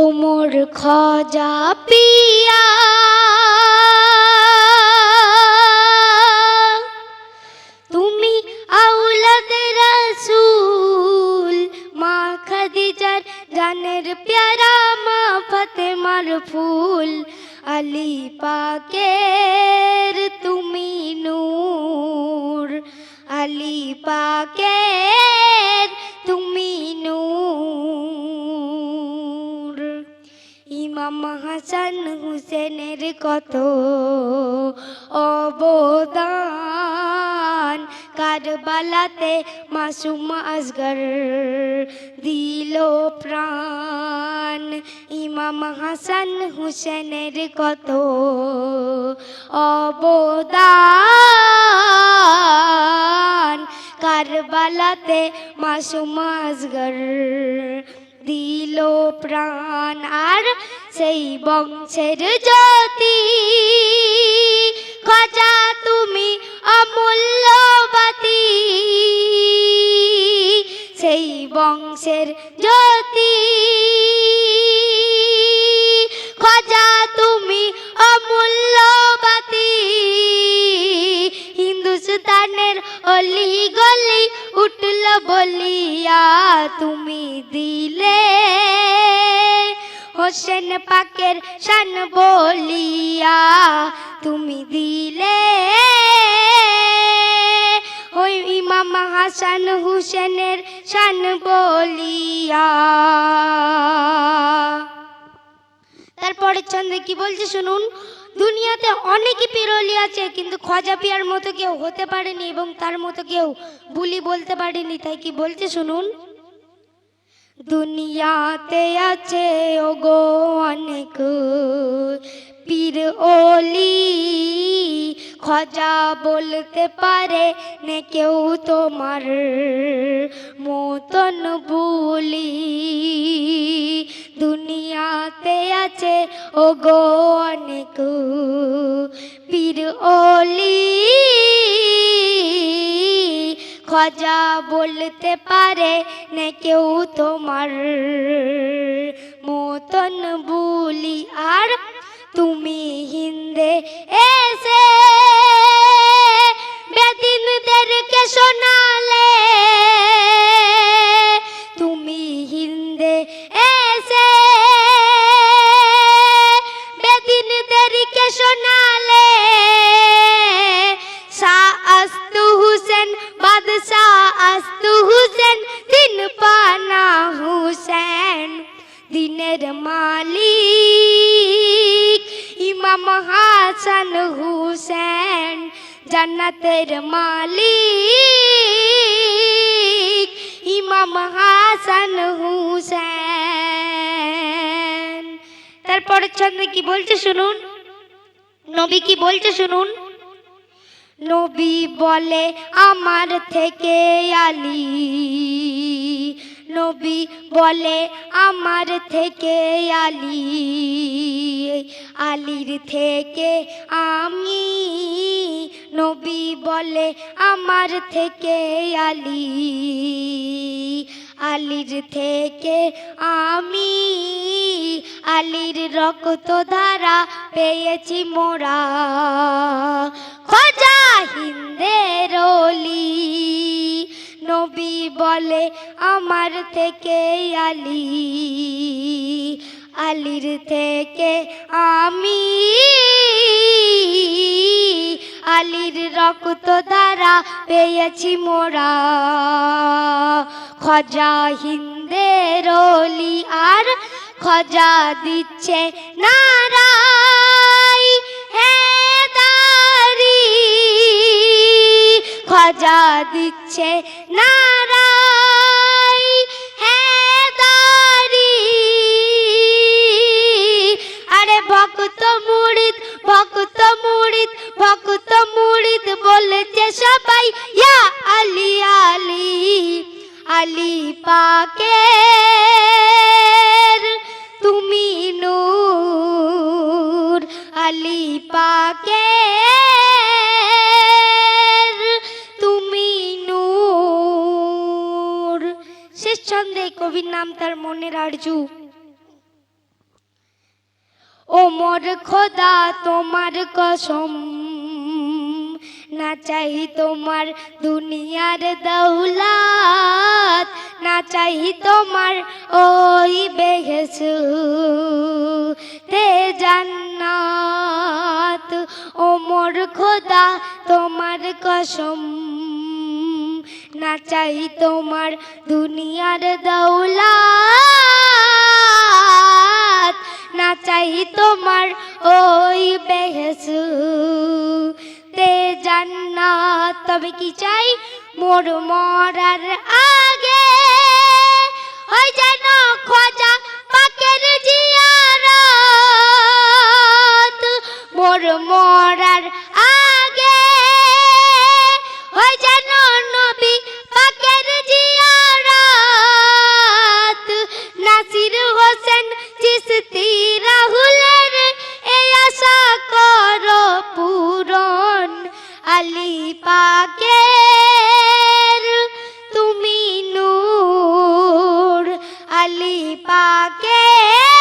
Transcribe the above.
ওমর খজা পিয়া। তুমি আউলাদ রাসূল, মা খাদিজার জানের প্যারা, মা ফাতেমার ফুল। আলী পাকের তুমি নূর, আলী পাকের তুমি নূর। ইমাম হাসান হুসেনের কত অবদান? কারবালাতে মাসুম আসগর দিল প্রাণ। ইমাম হাসান হুসেনের কত অবদান? কারবালাতে মাসুম আসগর দিল প্রাণ। আর সেই বংশের জ্যোতি। খজা তুমি অমূল্যবাতি। সেই বংশের জ্যোতি। খজা তুমি অমূল্যবাতি। হিন্দুস্তানের অলি গলি উঠল বলিয়া, তুমি দিলে হোসেন পাকের শান বলিয়া তুমি দিলে। ওই ইমাম হাসান হুসেনের শান বলিয়া। তারপরের ছন্দে কি বলছে শুনুন, দুনিয়াতে অনেকই পিরলি আছে, কিন্তু খজা পিয়ার মতো কেউ হতে পারেনি এবং তার মতো কেউ বুলি বলতে পারেনি, তাই কি বলছে শুনুন? দুনিয়াতে আছে ওগো অনেক পীর ওলি। খজা বলতে পারে নে কেউ তোমার মতন বুলি। দুনিয়াতে আছে ওগো অনেক পীর ওলি। খজা বলতে পারে না কেউ তোমার মতন বলি। আর তুমি হিন্দে এসে বেদিনদেরকে শোনালে জান্নাতের মালিক ইমাম হাসান হুসেন। তারপরে ছন্দে কি বলছে শুনুন? নবী কি বলছে শুনুন? নবী বলে, আমার থেকে আলী। নবী বলে, আমার থেকে আলী। আলীর থেকে আমি নবী বলে, আমার থেকে আলী, আলীর থেকে আমি, আলীর রক্ত ধারা পেয়েছি মোরা, খোঁজা হিন্দের অলি। নবী বলে, আমার থেকে আলী, আলীর থেকে আমি আলীর রক্ত দ্বারা পেয়েছি মোরা। খজা হিন্দের অলি আর খজা দিচ্ছে নারাই। হে দারি, খজা দিচ্ছে নারাই। হে দারি, আরে ভক্ত মুড়িদ আরজু ও মোর খোদা, তোমার কসম। না চাই তোমার দুনিয়ার দৌলাত, না চাই তোমার ওই বেহেসু তে জান্নাত, ও মোর খোদা, তোমার কসম। না চাই তোমার দুনিয়ার দৌলাত। না চাই তোমার ওই বেহেসু তে জান্নাত। তবে কি চাই মোর মরার আগে? ওই যেন খোঁজা পাকের জিয়ারত। মোর মরার আলী